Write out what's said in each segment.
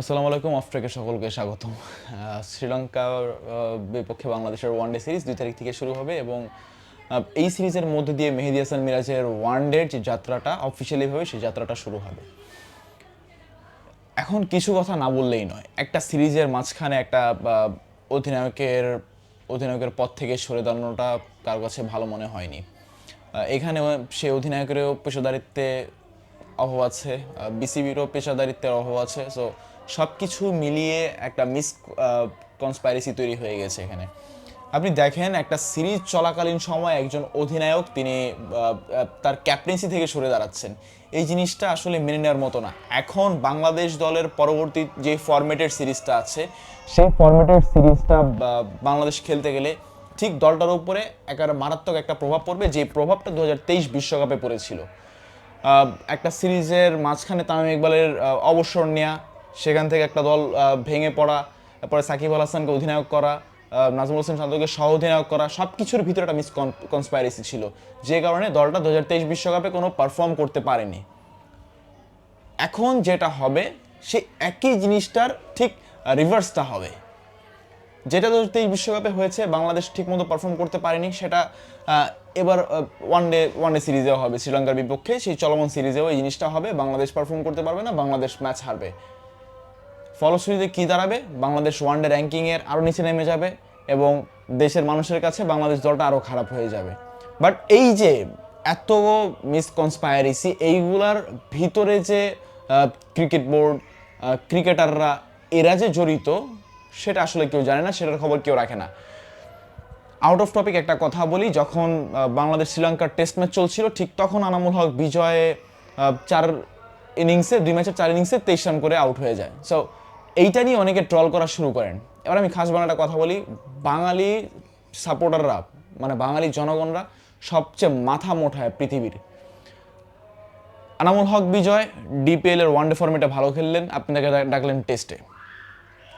আসসালামু আলাইকুম, অফট্রেকে সকলকে স্বাগতম। শ্রীলঙ্কার বিপক্ষে বাংলাদেশের ওয়ানডে সিরিজ দুই তারিখ থেকে শুরু হবে এবং এই সিরিজের মধ্যে দিয়ে মেহেদি হাসান মিরাজের ওয়ানডের যে যাত্রাটা অফিসিয়ালি ভাবে সেই যাত্রাটা শুরু হবে। এখন কিছু কথা না বললেই নয়। একটা সিরিজের মাঝখানে একটা অধিনায়কের অধিনায়কের পদ থেকে সরে দাঁড়ানোটা কার কাছে ভালো মনে হয়নি। এখানে সে অধিনায়কেরও পেশাদারিত্বে অভাব আছে বিসিবিরও পেশাদারিত্বের অভাব আছে সো সব কিছু মিলিয়ে একটা মিস কনস্পাইরেসি তৈরি হয়ে গেছে এখানে। আপনি দেখেন একটা সিরিজ চলাকালীন সময় একজন অধিনায়ক তিনি তার ক্যাপ্টেন্সি থেকে সরে দাঁড়াচ্ছেন। এই জিনিসটা আসলে মেনে নেওয়ার মতো না। এখন বাংলাদেশ দলের পরবর্তী যে ফরম্যাটের সিরিজটা আছে, সেই ফরম্যাটের সিরিজটা বাংলাদেশ খেলতে গেলে ঠিক দলটার উপরে একেবারে মারাত্মক একটা প্রভাব পড়বে। যে প্রভাবটা দু বিশ্বকাপে পড়েছিল। একটা সিরিজের মাঝখানে তামিম ইকবালের অবসর নেওয়া সেখান থেকে একটা দল ভেঙে পড়া, তারপরে সাকিব আল হাসানকে অধিনায়ক করা নাজমুল হোসেন শান্তকে সহ অধিনায়ক করা সব কিছুর ভিতরে একটা মিস কনস্পাইরেসি ছিল। যে কারণে দলটা দু বিশ্বকাপে কোনো পারফর্ম করতে পারেনি। এখন যেটা হবে সে একই জিনিসটার ঠিক রিভার্সটা হবে। যেটা তো তেইশ বিশ্বকাপে হয়েছে, বাংলাদেশ ঠিকমতো পারফর্ম করতে পারেনি, সেটা এবার ওয়ান ডে ওয়ান ডে সিরিজেও হবে, শ্রীলঙ্কার বিপক্ষে। সেই চলমান সিরিজেও এই জিনিসটা হবে, বাংলাদেশ পারফর্ম করতে পারবে না, বাংলাদেশ ম্যাচ হারবে। ফলশ্রুতিতে কী দাঁড়াবে? বাংলাদেশ ওয়ান ডে র্যাঙ্কিংয়ের আরও নিচে নেমে যাবে এবং দেশের মানুষের কাছে বাংলাদেশ দলটা আরও খারাপ হয়ে যাবে। বাট এই যে এত মিসকনস্পায়ারিসি এইগুলার ভিতরে যে ক্রিকেট বোর্ড ক্রিকেটাররা এরা যে জড়িত, সেটা আসলে কেউ জানে না, সেটার খবর কেউ রাখে না। আউট অফ টপিক একটা কথা বলি, যখন বাংলাদেশ শ্রীলঙ্কার টেস্ট ম্যাচ চলছিল, ঠিক তখন আনামুল হক বিজয়ে চার ইনিংসে দুই ম্যাচের চার ইনিংসে তেইশ রান করে আউট হয়ে যায়। সো এইটা নিয়ে অনেকে ট্রল করা শুরু করেন। এবার আমি খাস বাংলাটা কথা বলি, বাঙালি সাপোর্টাররা মানে বাঙালি জনগণরা সবচেয়ে মাথা মোঠায় পৃথিবীর। আনামুল হক বিজয় ডিপিএল এর ওয়ানডে ফর্মেটে ভালো খেললেন, আপনি তাকে ডাকলেন টেস্টে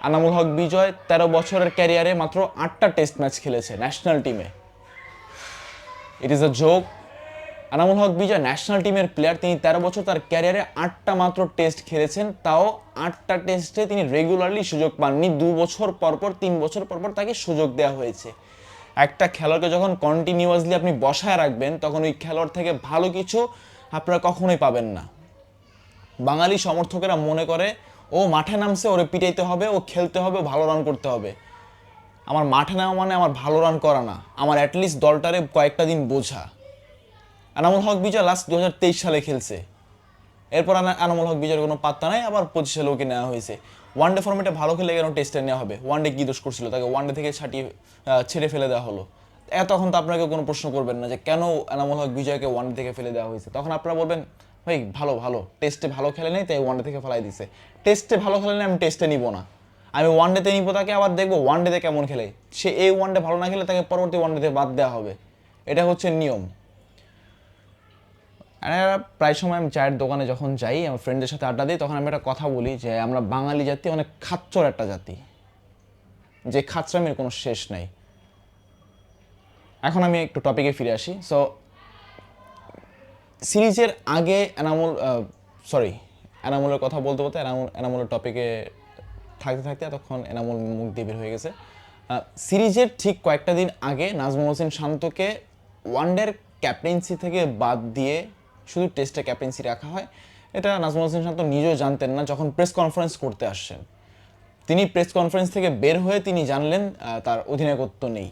আনামুল হক বিজয় তেরো বছরের ক্যারিয়ারে মাত্র আটটা টেস্ট ম্যাচ খেলেছে ন্যাশনাল টিমে it is a joke Anamul Haque Bijoy national টিমের প্লেয়ার তিনি তেরো বছর তার ক্যারিয়ারে আটটা মাত্র টেস্ট খেলেছেন, তাও আটটা টেস্টে তিনি রেগুলারলি সুযোগ পাননি। দু বছর পরপর তিন বছর পরপর তাকে সুযোগ দেওয়া হয়েছে। একটা খেলোয়াড়কে যখন কন্টিনিউয়াসলি আপনি বসায় রাখবেন, তখন ওই খেলোয়াড় থেকে ভালো কিছু আপনারা কখনোই পাবেন না। বাঙালি সমর্থকেরা মনে করে, ও মাঠে নামছে, ওরে পিটাইতে হবে, ও খেলতে হবে, ভালো রান করতে হবে। আমার মাঠে নামা মানে আমার ভালো রান করা না। আমার অ্যাটলিস্ট দলটারে কয়েকটা দিন বোঝা। আনামুল হক বিজয় লাস্ট দু হাজার তেইশ সালে খেলছে। এরপর আনা- আনামুল হক বিজয়ের কোনো পাত্তা নাই, আবার পঁচিশ সালে ওকে নেওয়া হয়েছে। ওয়ান ডে ফর্মেটে ভালো খেলে কেন টেস্টে নেওয়া হবে। ওয়ান ডে কী দোষ করছিল? তাকে ওয়ান ডে থেকে ছাটিয়ে ছেড়ে ফেলে দেওয়া হলো। তখন তো আপনাকে কোনো প্রশ্ন করবেন না যে কেন এনামুল হক বিজয়কে ওয়ান ডে থেকে ফেলে দেওয়া হয়েছে? তখন আপনারা বলবেন, ভাই, ভালো ভালো। টেস্টে ভালো খেলে নেই, তাই ওয়ান ডে থেকে ফেলাই দিছে। টেস্টে ভালো খেলে নেই, আমি টেস্টে নিব না। আমি ওয়ান ডেতে নিব, তাকে আবার দেখব ওয়ান ডেতে কেমন খেলে। সে এই ওয়ান ডে ভালো না খেলে তাকে পরবর্তী ওয়ান ডেতে বাদ দেওয়া হবে। এটা হচ্ছে নিয়ম। প্রায় সময় আমি চায়ের দোকানে যখন যাই, আমার ফ্রেন্ডদের সাথে আড্ডা দিই, তখন আমি একটা কথা বলি যে, আমরা বাঙালি জাতি অনেক খাচ্চর একটা জাতি। যে খাচ্রামির কোনো শেষ নাই। এখন আমি একটু টপিকে ফিরে আসি। সো সিরিজের আগে এনামুল সরি এনামুলের কথা বলতে বলতে এনামুল, এনামুলের টপিকে থাকতে থাকতে তখন এনামুল মুখ দিয়ে বের হয়ে গেছে। সিরিজের ঠিক কয়েকটা দিন আগে নাজমুল হোসেন শান্তকে ওয়ানডের ক্যাপ্টেন্সি থেকে বাদ দিয়ে শুধু টেস্টে ক্যাপ্টেন্সি রাখা হয়। এটা নাজমুল হোসেন শান্ত নিজেও জানতেন না যখন প্রেস কনফারেন্স করতে আসছেন। তিনি প্রেস কনফারেন্স থেকে বের হয়ে তিনি জানলেন তার অধিনায়কত্ব নেই।